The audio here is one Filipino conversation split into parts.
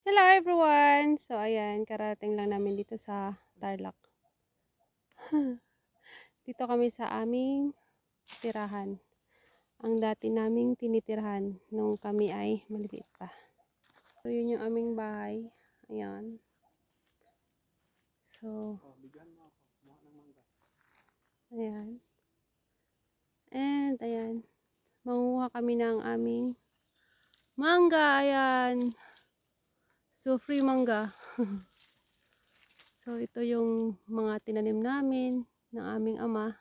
Hello everyone! So ayan, karating lang namin dito sa Tarlac. dito kami sa aming tirahan. Ang dati naming tinitirahan nung kami ay maliliit pa. So yun yung aming bahay. Ayan. So, ayan. And ayan. Manguha kami ng aming mangga. Ayan. So, free mangga. so, ito yung mga tinanim namin ng aming ama.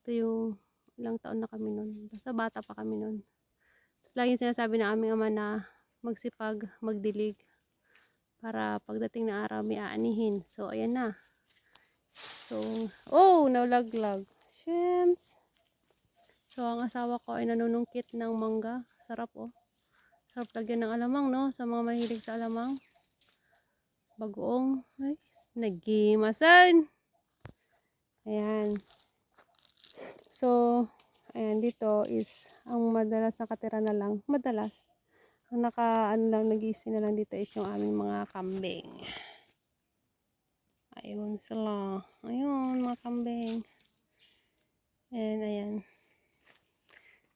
Ito yung ilang taon na kami nun. Basta bata pa kami nun. Tapos laging sinasabi ng aming ama na magsipag, magdilig. Para pagdating na araw may aanihin. So, ayan na. So, oh, naulaglag. Shems. So, ang asawa ko ay nanunungkit ng mangga. Sarap, oh. Sarap lagyan ng alamang, no? Sa mga mahilig sa alamang. Bagoong. Ay, nagimasan. Ayan. So, ayan, dito is, ang madalas nakatira na lang, madalas, ang naka, ano lang, nag na lang dito is yung aming mga kambing. Ayun sila. Ayun, mga kambing. And, ayan.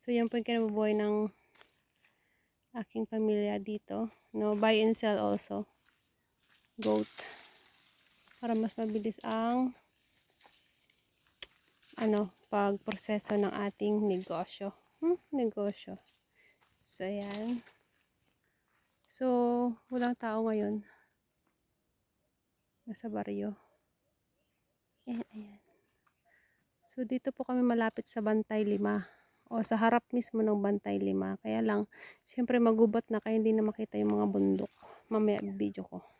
So, yan po yung kinabubuhay ng aking pamilya dito. No, buy and sell also. Goat. Para mas mabilis ang ano, pagproseso ng ating negosyo. Hmm, negosyo. So, ayan. So, walang tao ngayon. Nasa baryo. Ayan, ayan. So, dito po kami malapit sa Bantay Lima o sa harap mismo ng Bantay Lima. Kaya lang, syempre magubat na kaya hindi na makita yung mga bundok. Mamaya video ko.